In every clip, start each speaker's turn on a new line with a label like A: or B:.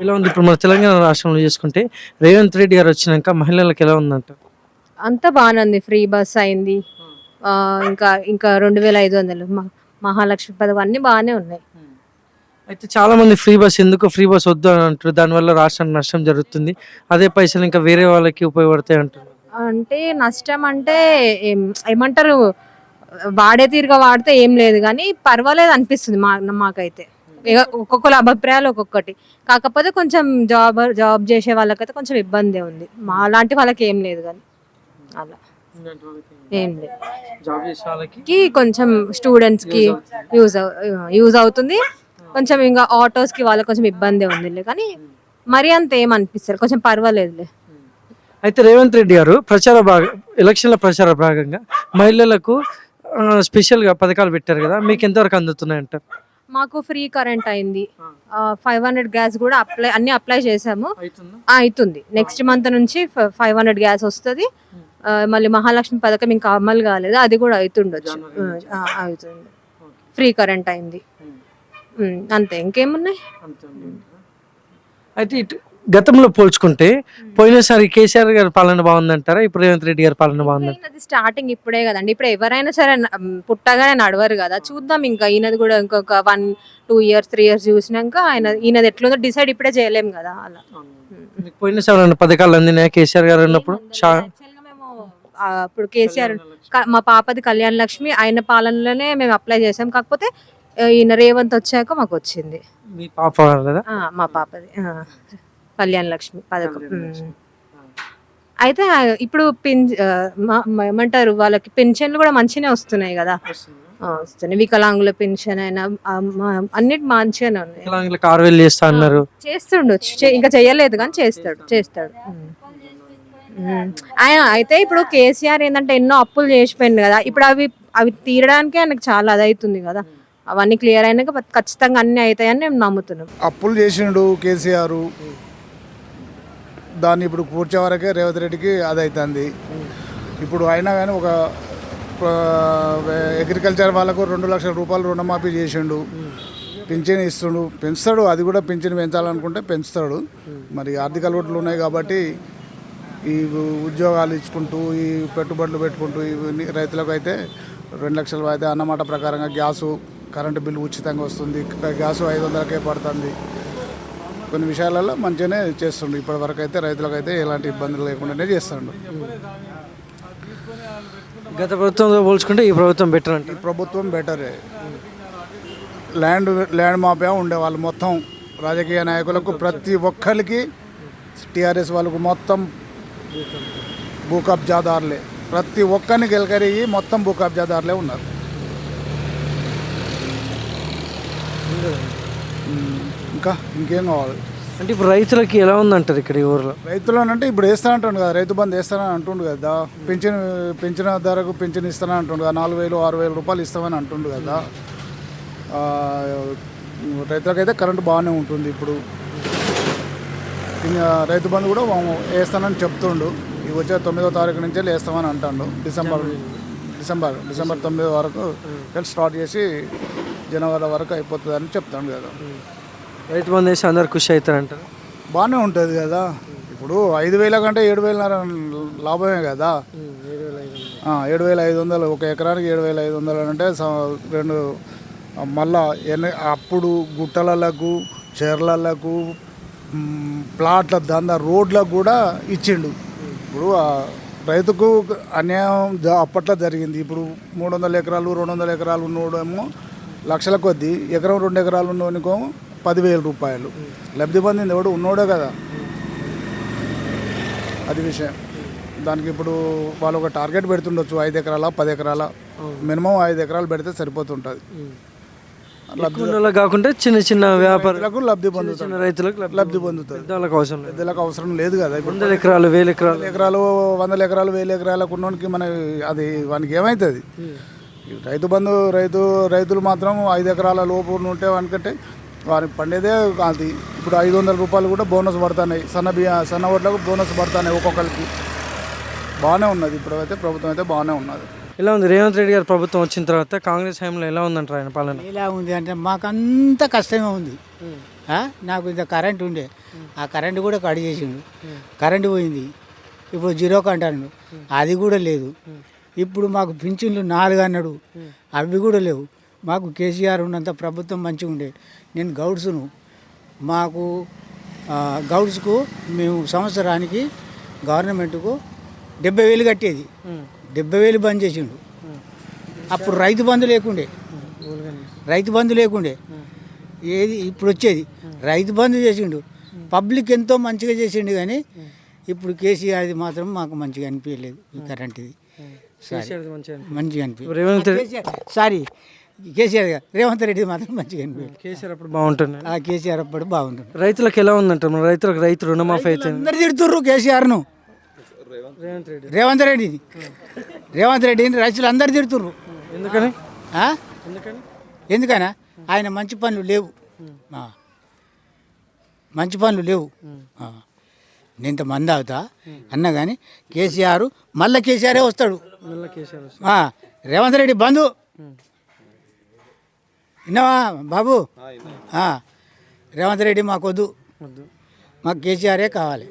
A: ఇలా ఉంది? ఇప్పుడు మన తెలంగాణ రాష్ట్రంలో చూసుకుంటే రేవంత్ రెడ్డి గారు వచ్చినాక మహిళలకు ఎలా ఉందంట?
B: అంతా బాగానే ఉంది ఫ్రీ బస్ అయింది. ఆ, ఇంకా ఇంకా రెండు వేల ఐదు వందలు మ- మహాలక్ష్మి పథకం అన్నీ బాగానే ఉన్నాయి.
A: అయితే చాలా మంది ఫ్రీ బస్ ఎందుకు ఫ్రీ బస్ వద్దు అని అంటారు దానివల్ల రాష్ట్రానికి నష్టం జరుగుతుంది. అదే పైసలు ఇంకా వేరే వాళ్ళకి ఉపయోగపడతాయి అంటారు
B: అంటే నష్టం అంటే ఏం- ఏమంటారు? వాడే తీరుగా వాడితే ఏం లేదు. కానీ పర్వాలేదు అనిపిస్తుంది మా మాకైతే. ఒక్కొక్కరు అభిప్రాయాలు ఒక్కొక్కటి. కాకపోతే కొంచెం జాబ్ జాబ్ చేసే వాళ్ళకైతే కొంచెం ఇబ్బంది ఉంది. మా లాంటి వాళ్ళకి ఏం లేదు కానీ. అలా. ఏం లేదు. కొంచెం స్టూడెంట్స్కి యూజ్ యూజ్ అవుతుంది. కొంచెం ఇంకా ఆటోస్కి వాళ్ళకి కొంచెం ఇబ్బంది ఉంది కానీ మరీ అంత ఏం అనిపిస్తారు కొంచెం పర్వాలేదులే.
A: అయితే రేవంత్ రెడ్డి గారు ప్రచార భాగ ఎలక్షన్ల ప్రచార భాగంగా మహిళలకు స్పెషల్గా పథకాలు పెట్టారు కదా మీకు ఎంతవరకు అందుతున్నాయి అంటారు
B: మాకు ఫ్రీ కరెంట్ అయింది. ఫైవ్ హండ్రెడ్ గ్యాస్ కూడా అప్లై అన్ని అప్లై చేసాము. అవుతుంది నెక్స్ట్ మంత్ నుంచి ఫైవ్ హండ్రెడ్ గ్యాస్ వస్తుంది. మళ్ళీ మహాలక్ష్మి పథకం ఇంకా అమలు కాలేదు. అది కూడా అవుతుండొచ్చు అవుతుంది ఫ్రీ కరెంట్ అయింది. ఉమ్, అంతే. ఇంకేమున్నాయి?
A: అయితే ఇటు గతంలో పోల్చుకుంటే పోయినసారి కేసీఆర్ గారి పాలన బాగుందంటారా? ఇప్పుడు రేవంత్ రెడ్డి గారి పాలన బాగుందంటారా
B: ఈయనది స్టార్టింగ్ ఇప్పుడే కదండి. ఇప్పుడు ఎవరైనా సరే పుట్టగానే నడవరు కదా. చూద్దాం ఇంకా ఈయనది కూడా ఇంకొక one two years three years చూసినాక ఆయన ఈయనది ఎట్లుందో డిసైడ్ ఇప్పుడే చేయలేం కదా. అలా.
A: పోయినసారి పథకాలు అందినాయా కేసీఆర్ గారు ఉన్నప్పుడు?
B: ఇప్పుడు కేసీఆర్ మా పాపది కళ్యాణ లక్ష్మి ఆయన పాలనలోనే మేము అప్లై చేసాం కాకపోతే ఈయన రేవంత్ వచ్చాక మాకు వచ్చింది.
A: మీ పాప
B: మా పాపది కళ్యాణ లక్ష్మి పథకం. ఉమ్. అయితే ఆ, ఇప్పుడు పిన్ ఆ, మా- మా- ఏమంటారు వాళ్ళకి పెన్షన్లు కూడా మంచిగానే వస్తున్నాయి కదా. ఆ, వస్తున్నాయి. వికలాంగుల పెన్షన్ అయినా ఆ, మా- అన్నిటి మంచిగానే ఉన్నాయి.
A: చేస్తా అన్నారు.
B: చేస్తుండొచ్చు. చే- ఇంకా చేయలేదు కానీ చేస్తాడు చేస్తాడు. ఉమ్. ఉమ్. ఆయన అయితే ఇప్పుడు కేసీఆర్ ఏంటంటే ఎన్నో అప్పులు చేసిపోయింది కదా. ఇప్పుడు అవి అవి తీరడానికి ఆయనకు చాలా అది అవుతుంది కదా అవన్నీ క్లియర్ అయినాక ఖచ్చితంగా అన్ని అవుతాయని మేము నమ్ముతున్నాం.
C: అప్పులు చేసిండు కేసీఆర్. దాన్ని ఇప్పుడు కూర్చే వరకే రేవంత్ రెడ్డికి అది అవుతుంది ఇప్పుడు అయినా కానీ ఒక అగ్రికల్చర్ వాళ్ళకు రెండు లక్షల రూపాయలు రుణమాఫీ చేసిండు. పింఛన్ ఇస్తుండు. పెంచుతాడు. అది కూడా పింఛన్ పెంచాలనుకుంటే పెంచుతాడు. మరి ఆర్థిక లోట్లు ఉన్నాయి కాబట్టి ఈ ఉద్యోగాలు ఇచ్చుకుంటూ ఈ పెట్టుబడులు పెట్టుకుంటూ ఇవన్నీ రైతులకు అయితే రెండు లక్షలు అయితే అన్నమాట ప్రకారంగా గ్యాసు కరెంటు బిల్లు ఉచితంగా వస్తుంది. గ్యాసు ఐదు వందలకే పడుతుంది. కొన్ని విషయాలలో మంచిగానే చేస్తుండు. ఇప్పటి వరకు అయితే రైతులకు అయితే ఎలాంటి ఇబ్బందులు లేకుండానే చేస్తుండు.
A: గత ప్రభుత్వంతో పోల్చుకుంటే ఈ ప్రభుత్వం బెటర్
C: ఈ
A: అంటారు
C: ప్రభుత్వం బెటరే ల్యాండ్ ల్యాండ్ మాఫియా ఉండేవాళ్ళు మొత్తం రాజకీయ నాయకులకు ప్రతి ఒక్కరికి టీఆర్ఎస్ వాళ్ళకు మొత్తం భూ కబ్జాదారులే. ప్రతి ఒక్కరిని గెలకరిగి మొత్తం భూ కబ్జాదారులే ఉన్నారు. ఇంకా ఇంకేం కావాలి?
A: అంటే ఇప్పుడు రైతులకి ఎలా ఉందంటారు ఇక్కడ ఈ ఊర్లో?
C: రైతులను ఇప్పుడు వేస్తానంటుండు కదా రైతు బంధు వేస్తానని అంటుండు కదా పెంచిన పెంచిన ధరకు పెంచిన ఇస్తానని అంటుండు కదా నాలుగు వేలు ఆరు వేలు రూపాయలు ఇస్తామని అంటుండు కదా. ఆ, రైతులకైతే కరెంటు బాగానే ఉంటుంది ఇప్పుడు. ఇంకా రైతు బంధు కూడా వాము వేస్తానని చెప్తుండు. ఇవి వచ్చే తొమ్మిదో తారీఖు నుంచి వేస్తామని అంటాడు. డిసెంబర్ డిసెంబర్ డిసెంబర్ తొమ్మిది వరకు స్టార్ట్ చేసి జనవరి వరకు అయిపోతుందని చెప్తాడు కదా.
A: రైతు బంధు వేసి అందరు ఖుషి అవుతారు అంటారు
C: బాగానే ఉంటుంది కదా. ఇప్పుడు ఐదు వేల కంటే ఏడు వేలన్నర లాభమే కదా. ఏడు వేల ఐదు వందలు ఒక ఎకరానికి ఏడు వేల ఐదు వందలు అంటే రెండు మళ్ళా ఎన్ని అప్పుడు గుట్టలకు చెర్లలకు ప్లాట్ల దంద రోడ్లకు కూడా ఇచ్చిండు. ఇప్పుడు రైతుకు అన్యాయం అప్పట్లో జరిగింది. ఇప్పుడు మూడు వందల ఎకరాలు రెండు వందల ఎకరాలు ఉన్నోడేమో లక్షల కొద్దీ ఎకరం రెండు ఎకరాలు ఉన్నోనికో పదివేల రూపాయలు. లబ్ధి పొందింది ఎవడు? ఉన్నోడే కదా. అది విషయం. దానికి ఇప్పుడు వాళ్ళు ఒక టార్గెట్ పెడుతుండొచ్చు. ఐదు ఎకరాల పది ఎకరాల. మినిమం ఐదు ఎకరాలు పెడితే సరిపోతుంటుంది.
A: కాకుండా చిన్న చిన్న వ్యాపార
C: రైతులకు లబ్ధి పొందుతుంది
A: రైతులకు లబ్ధి
C: పొందుతుంది
A: పెద్దవాళ్ళకి అవసరం లేదు.
C: పెద్దలకు అవసరం లేదు కదా. ఇప్పుడు
A: వందల ఎకరాలు వేల ఎకరాలు.
C: ఎకరాలు వందల ఎకరాలు వేల ఎకరాలకు ఉన్నోనికి మన అది వానికి ఏమవుతుంది రైతు బంధు రైతు రైతులు మాత్రం ఐదు ఎకరాల లోపు ఉంటే వానికంటే వారికి పండేదే అది. ఇప్పుడు ఐదు వందల రూపాయలు కూడా బోనస్ పడుతున్నాయి. సన్న బియ్య సన్న ఓట్లకు బోనస్ పడుతున్నాయి ఒక్కొక్కరికి. బాగానే ఉన్నది. ఇప్పుడు అయితే ప్రభుత్వం అయితే బాగానే ఉన్నది.
A: ఎలా ఉంది? రేవంత్ రెడ్డి గారి ప్రభుత్వం వచ్చిన తర్వాత కాంగ్రెస్ హయాంలో ఎలా ఉందంటారు ఆయన పాలన?
D: ఎలా ఉంది అంటే మాకు అంత కష్టమే ఉంది. ఆ? నాకు ఇంత కరెంట్ ఉండే. ఆ కరెంట్ కూడా కట్ చేసిండు. కరెంట్ పోయింది. ఇప్పుడు జీరో అంటాను అది కూడా లేదు. ఇప్పుడు మాకు పింఛన్లు నాలుగు అన్నాడు. అవి కూడా లేవు. మాకు కేసీఆర్ ఉన్నంత ప్రభుత్వం మంచిగా ఉండే. నేను గౌడ్స్ను. మాకు గౌడ్స్కు మేము సంవత్సరానికి గవర్నమెంట్కు డెబ్బై వేలు కట్టేది. డెబ్బై వేలు బంద్ చేసిండు. అప్పుడు రైతు బంధు లేకుండే. రైతు బంధు లేకుండే. ఏది ఇప్పుడు వచ్చేది. రైతు బంధు చేసిండు. పబ్లిక్ ఎంతో మంచిగా చేసిండు కానీ ఇప్పుడు కేసీఆర్ది మాత్రం మాకు మంచిగా అనిపించలేదు ఈ కరెంట్ది. సారీ.
A: కేసీఆర్ది మంచిగా అనిపి-
D: అనిపించలేదు. సారీ. కేసీఆర్ గారు రేవంత్ రెడ్డి మాత్రం మంచిగా
A: కేసీఆర్ అప్పుడు బాగుంటుంది
D: ఆ కేసీఆర్ అప్పుడు బాగుంటుంది
A: రైతులకు ఎలా ఉందంటారు? రైతులకు రైతు రుణమాఫీ అయితే
D: అందరు తిడుతుర్రు కేసీఆర్ను.
A: రేవంత్ రెడ్డి.
D: రేవంత్ రెడ్డిని రేవంత్ రెడ్డిని రైతులు అందరు తిడుతుర్రు.
A: ఎందుకని? ఎందుకని?
D: ఎందుకనా? ఆయన మంచి పనులు లేవు. మంచి పనులు లేవు. నేను ఇంత మంది అవుతా అన్నా కానీ కేసీఆర్ మళ్ళీ కేసీఆరే వస్తాడు. రేవంత్ రెడ్డి బంధు. విన్నావా బాబు. రేవంత్ రెడ్డి మాకొద్దు.
A: వద్దు.
D: మాకు కేసీఆరే కావాలి.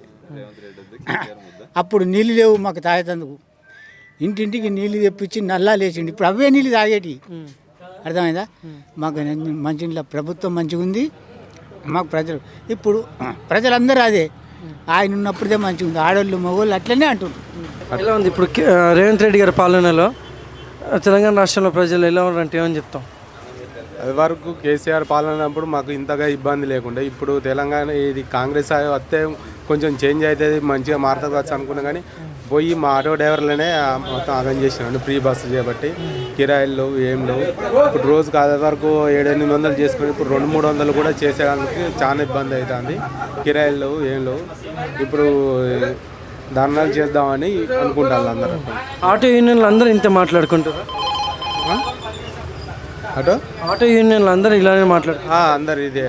D: అప్పుడు నీళ్ళు లేవు మాకు తాగేటందుకు ఇంటింటికి నీళ్ళు తెప్పించి నల్లా లేచిండి. ఇప్పుడు అవే నీళ్ళు తాగేటి. అర్థమైందా? మాకు మంచి ప్రభుత్వం మంచిగా ఉంది. మాకు ప్రజలు ఇప్పుడు ప్రజలందరూ అదే. ఆయన ఉన్నప్పుడే మంచిగా ఉంది. ఆడోళ్ళు మగవాళ్ళు అట్లనే అంటున్నారు
A: ఎలా ఉంది ఇప్పుడు రేవంత్ రెడ్డి గారి పాలనలో? తెలంగాణ రాష్ట్రంలో ప్రజలు ఎలా ఉన్నారంటే ఏమని చెప్తాం?
E: అది వరకు కేసీఆర్ పాలనప్పుడు మాకు ఇంతగా ఇబ్బంది లేకుండే ఇప్పుడు తెలంగాణ ఇది కాంగ్రెస్ వస్తే కొంచెం చేంజ్ అవుతుంది మంచిగా మారుతుంది అనుకున్నా కానీ పోయి మా ఆటో డ్రైవర్లనే మొత్తం ఆగం చేసినాడు ఫ్రీ బస్సు చేయబట్టి కిరాయిలు లేవు ఏం లేవు. ఇప్పుడు రోజుకి అది వరకు ఏడు ఎనిమిది వందలు చేసుకుని ఇప్పుడు రెండు మూడు వందలు కూడా చేసేదానికి చాలా ఇబ్బంది అవుతుంది. కిరాయిలు లేవు ఏం లేవు. ఇప్పుడు ధర్నాలు చేద్దామని అనుకుంటారు అందరూ.
A: ఆటో యూనియన్లు అందరూ ఇంత మాట్లాడుకుంటారు?
E: అటో
A: ఆటో యూనియన్లు అందరూ ఇలానే మాట్లాడుతారు.
E: ఆ, అందరు ఇదే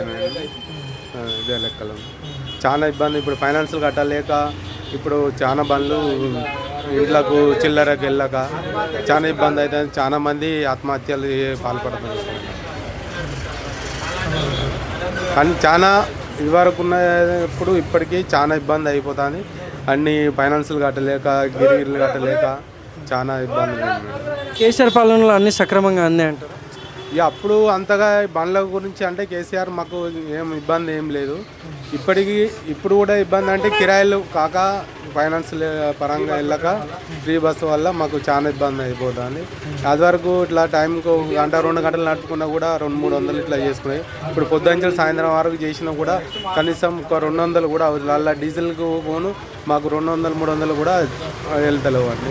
E: ఇదే లెక్కలు. చాలా ఇబ్బంది. ఇప్పుడు ఫైనాన్షియల్ కట్టలేక ఇప్పుడు చాలా బండ్లు ఇంట్లకు చిల్లరకు వెళ్ళక చాలా ఇబ్బంది అవుతుంది చాలా మంది ఆత్మహత్యలు పాల్పడుతున్నారు. కానీ చాలా ఇదివరకు ఉన్నప్పుడు ఇప్పటికీ చాలా ఇబ్బంది అయిపోతుంది. అన్ని ఫైనాన్షియల్ కట్టలేక గిరిగిరిలు కట్టలేక చాలా మేడం.
A: కేసీఆర్ పాలనలో అన్ని సక్రమంగా అందే అంటారు.
E: ఇక అప్పుడు అంతగా బండ్ల గురించి అంటే కేసీఆర్ మాకు ఏం ఇబ్బంది ఏం లేదు. ఇప్పటికి ఇప్పుడు కూడా ఇబ్బంది అంటే కిరాయిలు కాక ఫైనాన్స్ పరంగా వెళ్ళక ఫ్రీ బస్సు వల్ల మాకు చాలా ఇబ్బంది అయిపోతుంది. అది వరకు ఇట్లా టైంకు గంట రెండు గంటలు నడుపుకున్నా కూడా రెండు మూడు వందలు ఇట్లా చేసుకున్నాయి ఇప్పుడు పొద్దుంచెలు సాయంత్రం వరకు చేసినా కూడా కనీసం ఒక రెండు వందలు కూడా అలా డీజిల్కు పోను మాకు రెండు వందలు మూడు వందలు కూడా వెళ్తలేవు అండి.